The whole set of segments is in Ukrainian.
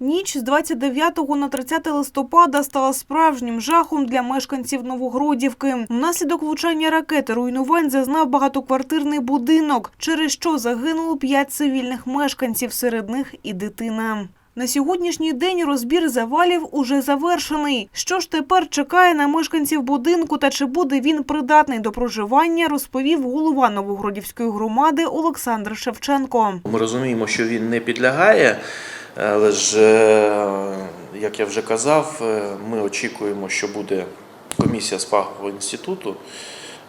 Ніч з 29 на 30 листопада стала справжнім жахом для мешканців Новогродівки. Внаслідок влучання ракети руйнувань зазнав багатоквартирний будинок, через що загинуло п'ять цивільних мешканців, серед них і дитина. На сьогоднішній день розбір завалів уже завершений. Що ж тепер чекає на мешканців будинку та чи буде він придатний до проживання, розповів голова Новогродівської громади Олександр Шевченко. Ми розуміємо, що він не підлягає, але ж, е, як я вже казав, е, ми очікуємо, що буде комісія з фахового інституту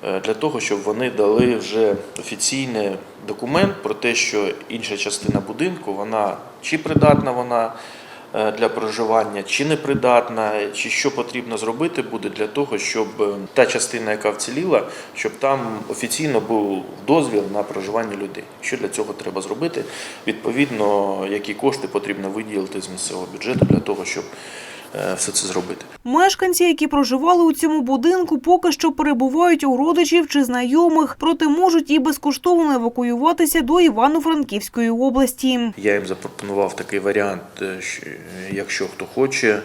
е, для того, щоб вони дали вже офіційний документ про те, що інша частина будинку, вона чи придатна вона для проживання, чи не придатна, чи що потрібно зробити буде для того, щоб е, та частина, яка вціліла, щоб там офіційно був дозвіл на проживання людей. Що для цього треба зробити? Відповідно, які кошти потрібно виділити з місцевого бюджету для того, щоб е, все це зробити. Мешканці, які проживали у цьому будинку, поки що перебувають у родичів чи знайомих, проте можуть і безкоштовно евакуюватися до Івано-Франківської області. Я їм запропонував такий варіант, е, що, е, якщо хто хоче,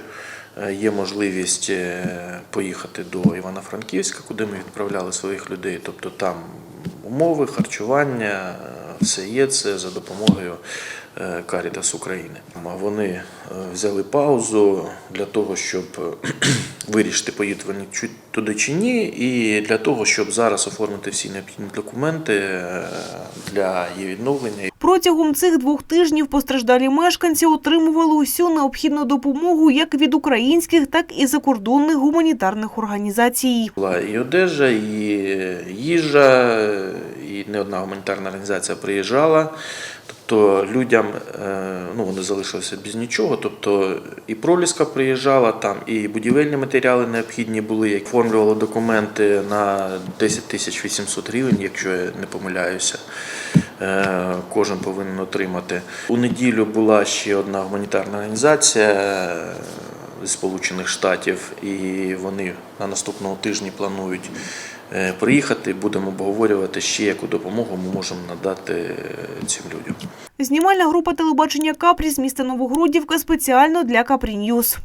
е, є можливість е, поїхати до Івано-Франківська, куди ми відправляли своїх людей. Тобто там умови, харчування, е, все є це за допомогою е, Карітас України. Вони е, взяли паузу для того, щоб е, вирішити, поїдуть вони туди чи ні, і для того, щоб зараз оформити всі необхідні документи е, для її відновлення. Протягом цих двох тижнів постраждалі мешканці отримували усю необхідну допомогу як від українських, так і закордонних гуманітарних організацій. Була і одежа, і їжа, і не одна гуманітарна організація приїжджала. Тобто людям е, ну, вони залишилися без нічого. Тобто і проліска приїжджала, там і будівельні матеріали необхідні були, як оформлювали документи на 10 тисяч 800 гривень, якщо я не помиляюся. Е, Кожен повинен отримати. У неділю була ще одна гуманітарна організація е, Сполучених Штатів, і вони на наступному тижні планують приїхати. Будемо обговорювати ще яку допомогу ми можемо надати е, цим людям. Знімальна група телебачення Капрі з міста Новогрудівка спеціально для Капрі Ньюс.